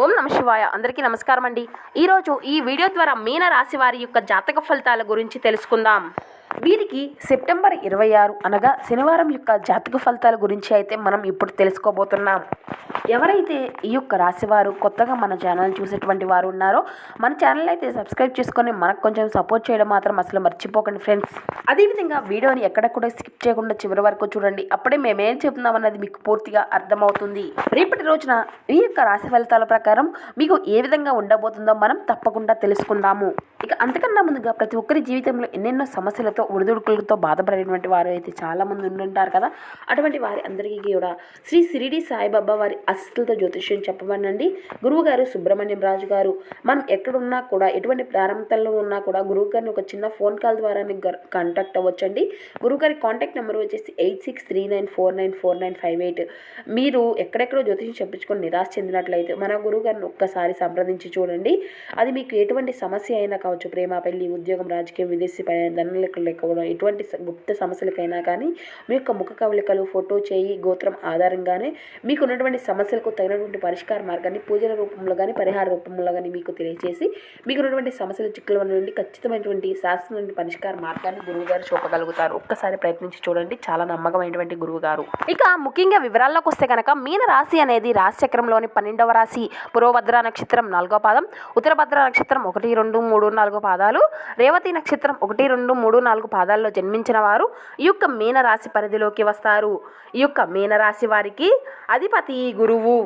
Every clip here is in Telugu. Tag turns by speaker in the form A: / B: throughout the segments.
A: ఓం నమ శివాయ. అందరికీ నమస్కారం అండి. ఈరోజు ఈ వీడియో ద్వారా మీన రాశి వారి యొక్క జాతక ఫలితాల గురించి తెలుసుకుందాం. వీరికి సెప్టెంబర్ ఇరవై ఆరు అనగా శనివారం యొక్క జాతక ఫలితాల గురించి అయితే మనం ఇప్పుడు తెలుసుకోబోతున్నాం. ఎవరైతే ఈ యొక్క రాశివారు కొత్తగా మన ఛానల్ చూసేటువంటి వారు ఉన్నారో మన ఛానల్ అయితే సబ్స్క్రైబ్ చేసుకొని మనకు కొంచెం సపోర్ట్ చేయడం మాత్రం అసలు మర్చిపోకండి ఫ్రెండ్స్. అదేవిధంగా వీడియోని ఎక్కడ కూడా స్కిప్ చేయకుండా చివరి వరకు చూడండి. అప్పుడే మేమేం చెప్తున్నాం అన్నది మీకు పూర్తిగా అర్థమవుతుంది. రేపటి రోజున ఈ యొక్క రాశి ఫలితాల ప్రకారం మీకు ఏ విధంగా ఉండబోతుందో మనం తప్పకుండా తెలుసుకుందాము. ఇక అంతకన్నా ముందుగా ప్రతి ఒక్కరి జీవితంలో ఎన్నెన్నో సమస్యలతో ఒడిదుడుకులతో బాధపడేటువంటి వారు అయితే చాలామంది ఉండుంటారు కదా. అటువంటి వారి అందరికీ కూడా శ్రీ సిరిడి సాయిబాబా వారి అస్సలతో జ్యోతిష్యం చెప్పమనండి. గురువు గారు సుబ్రహ్మణ్యం రాజు గారు మనం ఎక్కడున్నా కూడా ఎటువంటి ప్రారంభంలో ఉన్నా కూడా గురువు గారిని ఒక చిన్న ఫోన్ కాల్ ద్వారా కాంటాక్ట్ అవ్వచ్చండి. గురువు గారి కాంటాక్ట్ నెంబర్ వచ్చేసి eight six three nine four nine four nine five eight మీరు ఎక్కడెక్కడో జ్యోతిషం చెప్పించుకొని నిరాశ చెందినట్లయితే మన గురువు గారిని ఒక్కసారి సంప్రదించి చూడండి. అది మీకు ఎటువంటి సమస్య అయినా కావచ్చు ప్రేమ పెళ్ళి ఉద్యోగం రాజకీయం విదేశీ పైన ధన లెక్కలు లేకపోవడం ఎటువంటి గుప్త సమస్యలకైనా కానీ మీ యొక్క ముఖ కవలికలు ఫోటో చేయి గోత్రం ఆధారంగానే మీకు ఉన్నటువంటి సమస్యలకు తగినటువంటి పరిష్కార మార్గాన్ని పూజల రూపంలో కానీ పరిహార రూపంలో కానీ మీకు తెలియజేసి మీకు ఉన్నటువంటి సమస్యల చిక్కుల నుండి ఖచ్చితమైనటువంటి శాస్త్రమైన పరిష్కార మార్గాన్ని గురువు గారు చూపగలుగుతారు. ఒక్కసారి ప్రయత్నించి చూడండి. చాలా నమ్మకమైనటువంటి గురువు గారు. ఇక ముఖ్యంగా వివరాల్లోకి వస్తే కనుక మీన రాశి అనేది రాశి చక్రంలోని పన్నెండవ రాశి. పురోభద్ర నక్షత్రం నాలుగో పాదం ఉత్తరభద్ర నక్షత్రం ఒకటి రెండు మూడు నాలుగు పాదాలు రేవతి నక్షత్రం ఒకటి రెండు మూడు నాలుగు పాదాల్లో జన్మించిన వారు ఈ యొక్క మీన రాశి పరిధిలోకి వస్తారు. ఈ యొక్క మీన రాశి వారికి అధిపతి గురువు.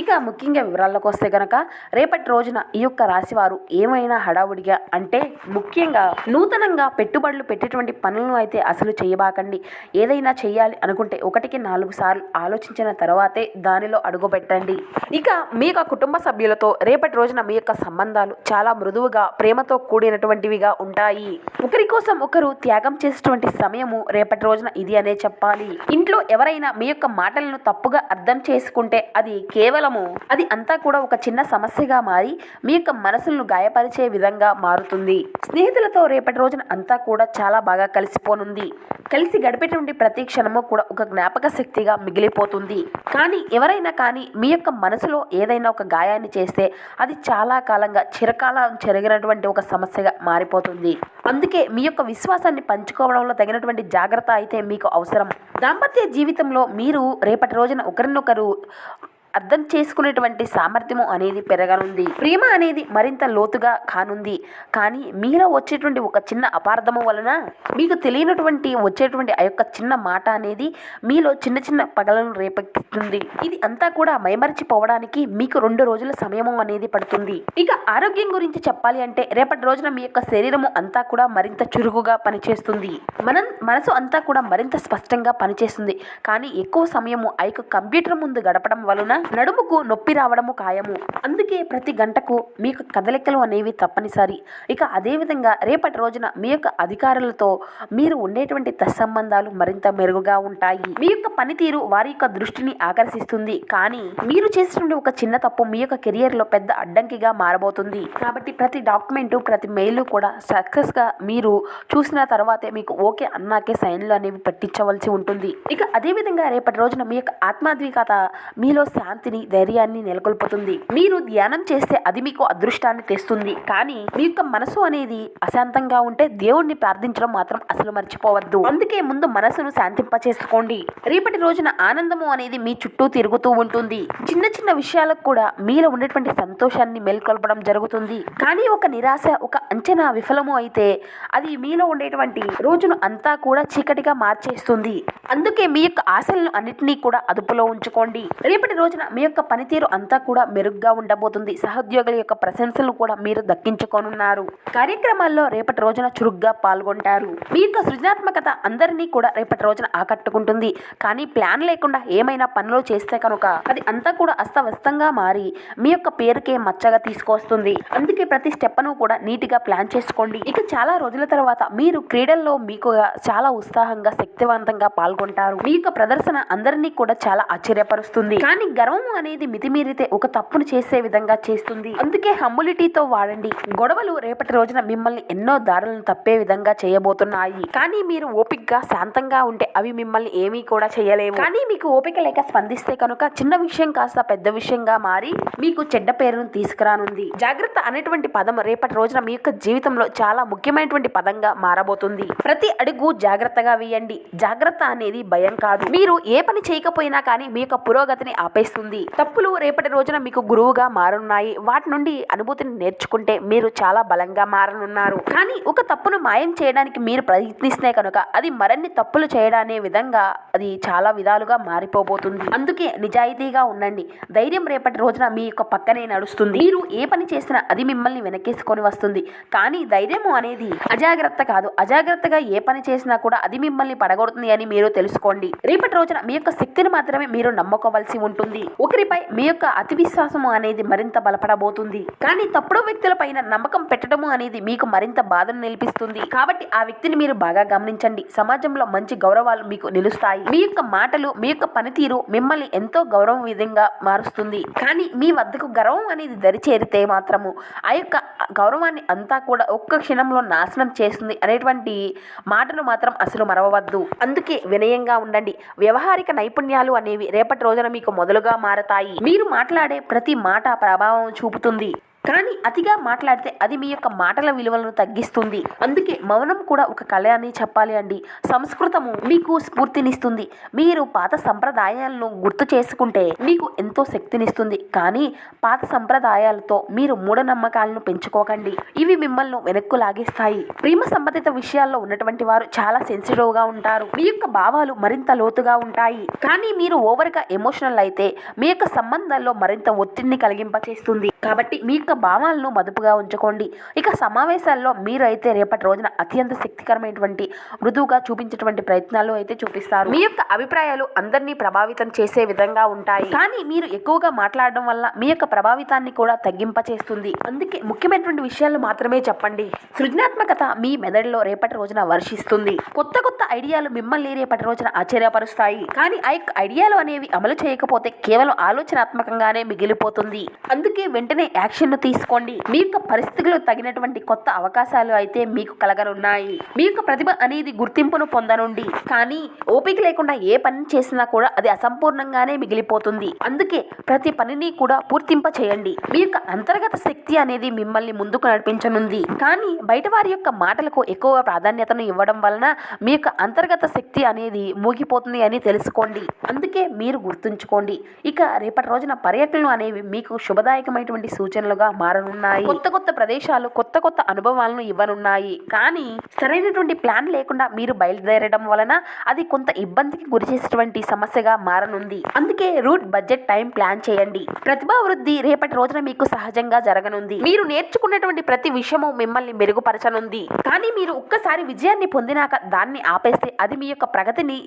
A: ఇక ముఖ్యంగా వివరాల్లోకి వస్తే గనక రేపటి రోజున ఈ యొక్క రాశివారు ఏమైనా హడావుడిగా అంటే ముఖ్యంగా నూతనంగా పెట్టుబడులు పెట్టేటువంటి పనులను అయితే అసలు చేయబాకండి. ఏదైనా చేయాలి అనుకుంటే ఒకటికి నాలుగు సార్లు ఆలోచించిన తర్వాతే దానిలో అడుగుపెట్టండి. ఇక మీ యొక్క కుటుంబ సభ్యులతో రేపటి రోజున మీ యొక్క సంబంధాలు చాలా మృదువుగా ప్రేమతో కూడినటువంటివిగా ఉంటాయి. ఒకరి కోసం ఒకరు త్యాగం చేసేటువంటి సమయము రేపటి రోజున ఇది అనే చెప్పాలి. ఇంట్లో ఎవరైనా మీ యొక్క మాటలను తప్పుగా అర్థం చేసుకుంటే అది కేవలము అది అంతా కూడా ఒక చిన్న సమస్యగా మారి మీ యొక్క మనసులను గాయపరిచే విధంగా మారుతుంది. స్నేహితులతో రేపటి రోజున అంతా కూడా చాలా బాగా కలిసిపోనుంది. కలిసి గడిపేటువంటి ప్రతి క్షణము కూడా ఒక జ్ఞాపక శక్తిగా మిగిలిపోతుంది. కానీ ఎవరైనా కానీ మీ యొక్క మనసులో ఏదైనా ఒక గాయాన్ని చేస్తే అది చాలా కాలంగా చిరకాలం చెరిగినటువంటి ఒక సమస్యగా మారిపోతుంది. అందుకే మీ యొక్క విశ్వాసాన్ని పంచుకోవడంలో తగినటువంటి జాగ్రత్త అయితే మీకు అవసరం. దాంపత్య జీవితంలో మీరు రేపటి రోజున ఒకరినొకరు అర్థం చేసుకునేటువంటి సామర్థ్యము అనేది పెరగనుంది. ప్రేమ అనేది మరింత లోతుగా కానుంది. కానీ మీలో వచ్చేటువంటి ఒక చిన్న అపార్థము వలన మీకు తెలియనటువంటి వచ్చేటువంటి ఆ యొక్క చిన్న మాట అనేది మీలో చిన్న చిన్న పగలను రేపెక్కిస్తుంది ఇది అంతా కూడా మైమరిచిపోవడానికి మీకు రెండు రోజుల సమయము అనేది పడుతుంది. ఇక ఆరోగ్యం గురించి చెప్పాలి అంటే రేపటి రోజున మీ యొక్క శరీరము అంతా కూడా మరింత చురుకుగా పనిచేస్తుంది. మనం మనసు అంతా కూడా మరింత స్పష్టంగా పనిచేస్తుంది. కానీ ఎక్కువ సమయము ఆ యొక్క కంప్యూటర్ ముందు గడపడం వలన నడుముకు నొప్పి రావడము ఖాయము. అందుకే ప్రతి గంటకు మీ యొక్క కదలికలు అనేవి తప్పనిసరి. ఇక అదేవిధంగా రేపటి రోజున మీ యొక్క అధికారులతో మీరు ఉండేటువంటి తత్సంబంధాలు మరింత మెరుగుగా ఉంటాయి. మీ యొక్క పనితీరు వారి యొక్క దృష్టిని ఆకర్షిస్తుంది. కానీ మీరు చేసినటువంటి ఒక చిన్న తప్పు మీ యొక్క కెరియర్లో పెద్ద అడ్డంకిగా మారబోతుంది. కాబట్టి ప్రతి డాక్యుమెంట్ ప్రతి మెయిల్ కూడా సక్సెస్గా మీరు చూసిన తర్వాతే మీకు ఓకే అన్నాకే సైన్లు అనేవి పెట్టించవలసి ఉంటుంది. ఇక అదే విధంగా రేపటి రోజున మీ యొక్క ఆత్మాద్వికత మీలో శాంతిని ధైర్యాన్ని నెలకొల్పుతుంది. మీరు ధ్యానం చేస్తే అది మీకు అదృష్టాన్ని తెస్తుంది. కానీ మీ యొక్క మనసు అనేది అశాంతంగా ఉంటే దేవుణ్ణి ప్రార్థించడం మాత్రం అసలు మర్చిపోవద్దు. అందుకే ముందు మనసును శాంతింప చేసుకోండి రేపటి రోజున ఆనందము అనేది మీ చుట్టూ తిరుగుతూ ఉంటుంది. చిన్న చిన్న విషయాలకు కూడా మీలో ఉండేటువంటి సంతోషాన్ని మేల్కొల్పడం జరుగుతుంది. కానీ ఒక నిరాశ ఒక అంచనా విఫలము అయితే అది మీలో ఉండేటువంటి రోజును అంతా కూడా చీకటిగా మార్చేస్తుంది. అందుకే మీ యొక్క ఆశలను అన్నిటినీ కూడా అదుపులో ఉంచుకోండి. రేపటి రోజున మీ యొక్క పనితీరు అంతా కూడా మెరుగ్గా ఉండబోతుంది. సహోద్యోగుల యొక్క ప్రశంసలు కూడా మీరు దక్కించుకోనున్నారు. కార్యక్రమాల్లో రేపటి రోజున చురుగ్గా పాల్గొంటారు. మీ యొక్క సృజనాత్మకత అందరినీ కూడా రేపటి రోజున ఆకట్టుకుంటుంది. కానీ ప్లాన్ లేకుండా ఏమైనా పనులు చేస్తే కనుక అది అంతా కూడా అస్తవ్యస్తంగా మారి మీ యొక్క పేరుకే మచ్చగా తీసుకొస్తుంది. అందుకే ప్రతి స్టెప్ను కూడా నీట్గా ప్లాన్ చేసుకోండి. ఇక చాలా రోజుల తర్వాత మీరు క్రీడల్లో మీకు చాలా ఉత్సాహంగా శక్తివంతంగా పాల్గొంటారు. మీ యొక్క ప్రదర్శన అందరినీ కూడా చాలా ఆశ్చర్యపరుస్తుంది. కానీ గర్వం అనేది మితిమీరితే ఒక తప్పును చేసే విధంగా చేస్తుంది. అందుకే హమ్ములిటీతో వాడండి. గొడవలు రేపటి రోజున మిమ్మల్ని ఎన్నో దారులను తప్పే విధంగా చేయబోతున్నాయి. కానీ మీరు ఓపికగా శాంతంగా ఉంటే అవి మిమ్మల్ని ఏమీ కూడా చేయలేవు. కానీ మీకు ఓపిక లేక స్పందిస్తే కనుక చిన్న విషయం కాస్త పెద్ద విషయంగా మారి మీకు చెడ్డ పేరును తీసుకురానుంది. జాగ్రత్త అనేటువంటి పదం రేపటి రోజున మీ యొక్క జీవితంలో చాలా ముఖ్యమైనటువంటి పదంగా మారబోతుంది. ప్రతి అడుగు జాగ్రత్తగా వేయండి. జాగ్రత్త అనేది భయం కాదు. మీరు ఏ పని చేయకపోయినా కానీ మీ యొక్క పురోగతిని ఆపేస్తుంది. తప్పులు రేపటి రోజున మీకు గురువుగా మారున్నాయి. వాటి నుండి అనుభూతిని నేర్చుకుంటే మీరు చాలా బలంగా మారనున్నారు. కానీ ఒక తప్పును మాయం చేయడానికి మీరు ప్రయత్నిస్తే కనుక అది మరిన్ని తప్పులు చేయడానే విధంగా అది చాలా విధాలుగా మారిపోబోతుంది. అందుకే నిజాయితీగా ఉండండి. ధైర్యం రేపటి రోజున మీ యొక్క పక్కనే నడుస్తుంది. మీరు ఏ పని చేసినా అది మిమ్మల్ని వెనకేసుకొని వస్తుంది. కానీ ధైర్యము అనేది అజాగ్రత్త కాదు. అజాగ్రత్తగా ఏ పని చేసినా కూడా అది మిమ్మల్ని పడగొడుతుంది అని మీరు తెలుసుకోండి. రేపటి రోజున మీ యొక్క శక్తిని మాత్రమే మీరు నమ్ముకోవలసి ఉంటుంది. ఒకరిపై మీ యొక్క అతి విశ్వాసము అనేది మరింత బలపడబోతుంది. కానీ తప్పుడు వ్యక్తుల పైన నమ్మకం పెట్టడము అనేది మీకు మరింత బాధను నిలిపిస్తుంది. కాబట్టి ఆ వ్యక్తిని మీరు బాగా గమనించండి. సమాజంలో మంచి గౌరవాలు మీకు నిలుస్తాయి. మీ యొక్క మాటలు మీ యొక్క పనితీరు మిమ్మల్ని ఎంతో గౌరవం విధంగా మారుస్తుంది. కానీ మీ వద్దకు గర్వం అనేది దరి చేరితే మాత్రము ఆ యొక్క గౌరవాన్ని అంతా కూడా ఒక్క క్షణంలో నాశనం చేస్తుంది అనేటువంటి మాటను మాత్రం అసలు మరవవద్దు. అందుకే వినయంగా ఉండండి. వ్యవహారిక నైపుణ్యాలు అనేవి రేపటి రోజున మీకు మొదలుగా మారతాయి. మీరు మాట్లాడే ప్రతి మాట ప్రభావం చూపుతుంది. కానీ అతిగా మాట్లాడితే అది మీ యొక్క మాటల విలువలను తగ్గిస్తుంది. అందుకే మౌనం కూడా ఒక కళ అని చెప్పాలి అండి. సంస్కృతము మీకు స్ఫూర్తినిస్తుంది. మీరు పాత సంప్రదాయాలను గుర్తు చేసుకుంటే మీకు ఎంతో శక్తినిస్తుంది. కానీ పాత సంప్రదాయాలతో మీరు మూఢనమ్మకాలను పెంచుకోకండి. ఇవి మిమ్మల్ని వెనక్కు లాగేస్తాయి. ప్రేమ సంబంధిత విషయాల్లో ఉన్నటువంటి వారు చాలా సెన్సిటివ్గా ఉంటారు. మీ యొక్క భావాలు మరింత లోతుగా ఉంటాయి. కానీ మీరు ఓవర్గా ఎమోషనల్ అయితే మీ యొక్క సంబంధాల్లో మరింత ఒత్తిడిని కలిగింపచేస్తుంది. కాబట్టి మీ యొక్క భావాలను మదుపుగా ఉంచుకోండి. ఇక సమావేశాల్లో మీరు అయితే రేపటి రోజున అత్యంత శక్తికరమైనటువంటి మృదువుగా చూపించేటువంటి ప్రయత్నాలు అయితే చూపిస్తారు. మీ యొక్క అభిప్రాయాలు అందరినీ ప్రభావితం చేసే విధంగా ఉంటాయి. కానీ మీరు ఎక్కువగా మాట్లాడడం వల్ల మీ యొక్క ప్రభావితాన్ని కూడా తగ్గింపచేస్తుంది. అందుకే ముఖ్యమైనటువంటి విషయాలు మాత్రమే చెప్పండి. సృజనాత్మకత మీ మెదడులో రేపటి రోజున వర్షిస్తుంది. కొత్త కొత్త ఐడియాలు మిమ్మల్ని రేపటి రోజున ఆశ్చర్యపరుస్తాయి. కానీ ఆ యొక్క ఐడియాలు అనేవి అమలు చేయకపోతే కేవలం ఆలోచనాత్మకంగానే మిగిలిపోతుంది. అందుకే వెంటనే యాక్షన్ తీసుకోండి. మీ యొక్క పరిస్థితులు తగినటువంటి కొత్త అవకాశాలు అయితే మీకు కలగనున్నాయి. మీ యొక్క ప్రతిభ అనేది గుర్తింపును పొందనుండి. కానీ ఓపిక లేకుండా ఏ పని చేసినా కూడా అది అసంపూర్ణంగానే మిగిలిపోతుంది. అందుకే ప్రతి పనిని కూడా పూర్తింప చేయండి. మీ యొక్క అంతర్గత శక్తి అనేది మిమ్మల్ని ముందుకు నడిపించనుంది. కానీ బయట వారి యొక్క మాటలకు ఎక్కువ ప్రాధాన్యతను ఇవ్వడం వలన మీ యొక్క అంతర్గత శక్తి అనేది మూగిపోతుంది అని తెలుసుకోండి. అందుకే మీరు గుర్తుంచుకోండి. ఇక రేపటి రోజున పర్యటనలు అనేవి మీకు శుభదాయకమైనటువంటి సూచనలుగా మారనున్నాయి. కొత్త కొత్త ప్రదేశాలు కొత్త కొత్త అనుభవాలను ఇవ్వనున్నాయి. కానీ సరైనటువంటి ప్లాన్ లేకుండా మీరు బయలుదేరడం వలన అది కొంత ఇబ్బందికి గురి చేసేటువంటి సమస్యగా మారనుంది. అందుకే రూట్ బడ్జెట్ టైం ప్లాన్ చేయండి. ప్రతిభా వృద్ధి రేపటి రోజున మీకు సహజంగా జరగనుంది. మీరు నేర్చుకున్నటువంటి ప్రతి విషయము మిమ్మల్ని మెరుగుపరచనుంది. కానీ మీరు ఒక్కసారి విజయాన్ని పొందినాక దాన్ని ఆపేస్తే అది మీ యొక్క ప్రగతిని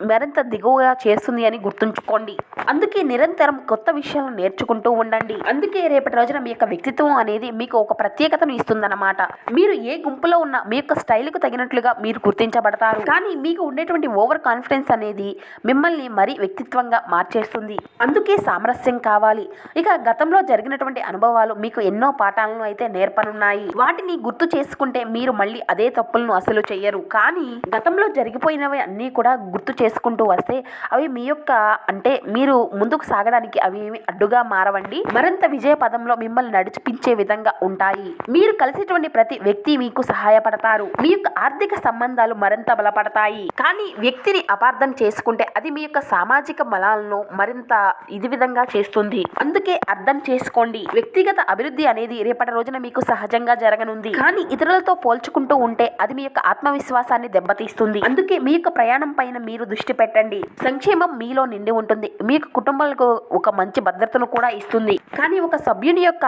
A: మరింత దిగువగా చేస్తుంది అని గుర్తుంచుకోండి. అందుకే నిరంతరం కొత్త విషయాలను నేర్చుకుంటూ ఉండండి. అందుకే రేపటి రోజున మీ యొక్క వ్యక్తిత్వం అనేది మీకు ఒక ప్రత్యేకతను ఇస్తుందన్నమాట. మీరు ఏ గుంపులో ఉన్న మీ యొక్క స్టైల్కు తగినట్లుగా మీరు గుర్తించబడతారు. కానీ మీకు ఉండేటువంటి ఓవర్ కాన్ఫిడెన్స్ అనేది మిమ్మల్ని మరీ వ్యక్తిత్వంగా మార్చేస్తుంది. అందుకే సామరస్యం కావాలి. ఇక గతంలో జరిగినటువంటి అనుభవాలు మీకు ఎన్నో పాఠాలను అయితే నేర్పనున్నాయి. వాటిని గుర్తు చేసుకుంటే మీరు మళ్ళీ అదే తప్పులను అసలు చెయ్యరు. కానీ గతంలో జరిగిపోయినవి అన్నీ కూడా గుర్తు చేసుకుంటూ వస్తే అవి మీ యొక్క అంటే మీరు ముందుకు సాగడానికి అవి ఏమి అడ్డుగా మారవండి. మరింత విజయ పదంలో మిమ్మల్ని నడిచిపించే విధంగా ఉంటాయి. మీరు కలిసేటువంటి ప్రతి వ్యక్తి మీకు సహాయపడతారు. మీ యొక్క ఆర్థిక సంబంధాలు మరింత బలపడతాయి. కానీ వ్యక్తిని అపార్థం చేసుకుంటే అది మీ యొక్క సామాజిక మలాలను మరింత ఇది విధంగా చేస్తుంది. అందుకే అర్థం చేసుకోండి. వ్యక్తిగత అభివృద్ధి అనేది రేపటి రోజున మీకు సహజంగా జరగనుంది. కానీ ఇతరులతో పోల్చుకుంటూ ఉంటే అది మీ యొక్క ఆత్మవిశ్వాసాన్ని దెబ్బతీస్తుంది. అందుకే మీ యొక్క ప్రయాణం పైన మీరు దృష్టి పెట్టండి. సంక్షేమం మీలో నిండి ఉంటుంది. మీ కుటుంబాలకు ఒక మంచి భద్రతను కూడా ఇస్తుంది. కానీ ఒక సభ్యుని యొక్క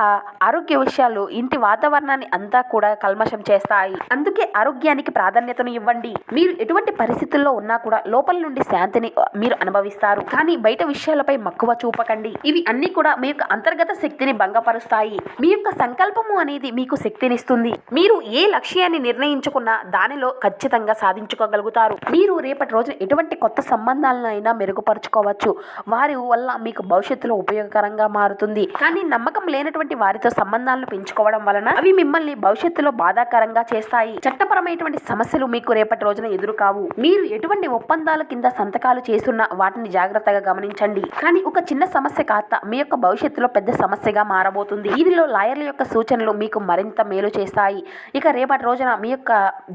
A: ఆరోగ్య విషయాలు ఇంటి వాతావరణాన్ని అంతా కూడా కల్మషం చేస్తాయి. అందుకే ఆరోగ్యానికి ప్రాధాన్యతను ఇవ్వండి. మీరు ఎటువంటి పరిస్థితుల్లో ఉన్నా కూడా లోపల నుండి శాంతిని మీరు అనుభవిస్తారు. కానీ బయట విషయాలపై మక్కువ చూపకండి. ఇవి అన్ని కూడా మీ యొక్క అంతర్గత శక్తిని భంగపరుస్తాయి. మీ యొక్క సంకల్పము అనేది మీకు శక్తినిస్తుంది. మీరు ఏ లక్ష్యాన్ని నిర్ణయించుకున్నా దానిలో ఖచ్చితంగా సాధించుకోగలుగుతారు. మీరు రేపటి రోజున ఎటువంటి ఎటువంటి కొత్త సంబంధాలను అయినా మెరుగుపరుచుకోవచ్చు. వారి వల్ల మీకు భవిష్యత్తులో ఉపయోగకరంగా మారుతుంది. కానీ నమ్మకం లేనటువంటి వారితో సంబంధాలను పెంచుకోవడం వలన అవి మిమ్మల్ని భవిష్యత్తులో బాధాకరంగా చేస్తాయి. చట్టపరమైనటువంటి సమస్యలు మీకు రేపటి రోజున ఎదురు కావు మీరు ఎటువంటి ఒప్పందాల కింద సంతకాలు చేస్తున్నా వాటిని జాగ్రత్తగా గమనించండి. కానీ ఒక చిన్న సమస్య కాస్త మీ యొక్క భవిష్యత్తులో పెద్ద సమస్యగా మారబోతుంది. దీనిలో లాయర్ల యొక్క సూచనలు మీకు మరింత మేలు చేస్తాయి. ఇక రేపటి రోజున మీ యొక్క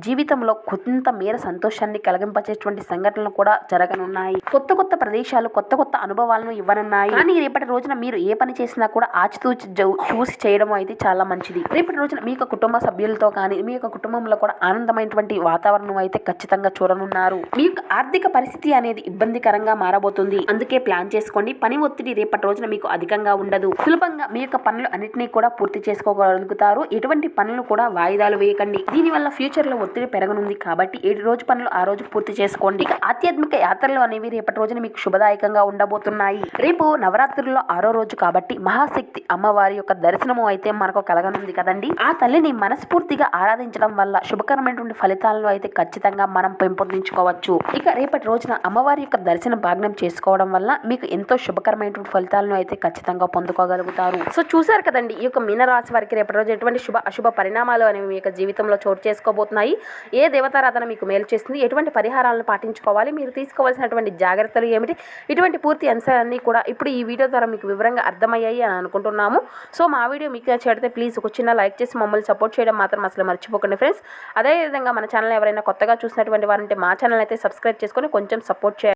A: జీవితంలో కొంత మేర సంతోషాన్ని కలిగింపచేటువంటి సంఘటనలు కూడా జరగనున్నాయి. కొత్త కొత్త ప్రదేశాలు కొత్త కొత్త అనుభవాలను ఇవ్వనున్నాయి. కానీ రేపటి రోజున మీరు ఏ పని చేసినా కూడా ఆచితూచి చూసి చేయడం అయితే చాలా మంచిది. రేపటి రోజున మీ యొక్క కుటుంబ సభ్యులతో కానీ మీ యొక్క కుటుంబంలో కూడా ఆనందమైనటువంటి వాతావరణం అయితే ఖచ్చితంగా చూడనున్నారు. మీ యొక్క ఆర్థిక పరిస్థితి అనేది ఇబ్బందికరంగా మారబోతుంది. అందుకే ప్లాన్ చేసుకోండి. పని ఒత్తిడి రేపటి రోజున మీకు అధికంగా ఉండదు. సులభంగా మీ యొక్క పనులు అన్నింటినీ కూడా పూర్తి చేసుకోగలుగుతారు. ఎటువంటి పనులు కూడా వాయిదాలు వేయకండి. దీనివల్ల ఫ్యూచర్లో ఒత్తిడి పెరగనుంది కాబట్టి ఏడు రోజు పనులు ఆ రోజు పూర్తి చేసుకోండి. ఇక ఆధ్యాత్మిక యాత్రలు అనేవి రేపటి రోజున మీకు శుభదాయకంగా ఉండబోతున్నాయి. రేపు నవరాత్రుల్లో ఆరో రోజు కాబట్టి మహాశక్తి అమ్మవారి యొక్క దర్శనము అయితే మనకు కలగనుంది కదండి. ఆ తల్లిని మనస్ఫూర్తిగా ఆరాధించడం వల్ల శుభకరమైనటువంటి ఫలితాలను అయితే ఖచ్చితంగా మనం పెంపొందించుకోవచ్చు. ఇక రేపటి రోజున అమ్మవారి యొక్క దర్శన భాగ్నం చేసుకోవడం వల్ల మీకు ఎంతో శుభకరమైనటువంటి ఫలితాలను అయితే ఖచ్చితంగా పొందుకోగలుగుతారు. సో చూసారు కదండి ఈ యొక్క మీనరాశి వారికి రేపటి రోజు ఎటువంటి శుభ అశుభ పరిణామాలు అనేవి మీ యొక్క జీవితంలో చోటు చేసుకోబోతున్నాయి. ఏ దేవతారాధన మీకు మేలు చేస్తుంది ఎటువంటి పరిహారాలను పాటించుకోవాలి మీరు మీరు తీసుకోవాల్సినటువంటి జాగ్రత్తలు ఏమిటి? ఇటువంటి పూర్తి అంశాలన్నీ కూడా ఇప్పుడు ఈ వీడియో ద్వారా మీకు వివరంగా అర్థమయ్యాయి అని అనుకుంటున్నాము. సో మా వీడియో మీకు నచ్చితే ప్లీజ్ ఒక చిన్న లైక్ చేసి మమ్మల్ని సపోర్ట్ చేయడం మాత్రం అసలు మర్చిపోకండి ఫ్రెండ్స్. అదేవిధంగా మన ఛానల్ ఎవరైనా కొత్తగా చూసినటువంటి వారంటే మా ఛానల్ అయితే సబ్స్క్రైబ్ చేసుకొని కొంచెం సపోర్ట్ చేయండి.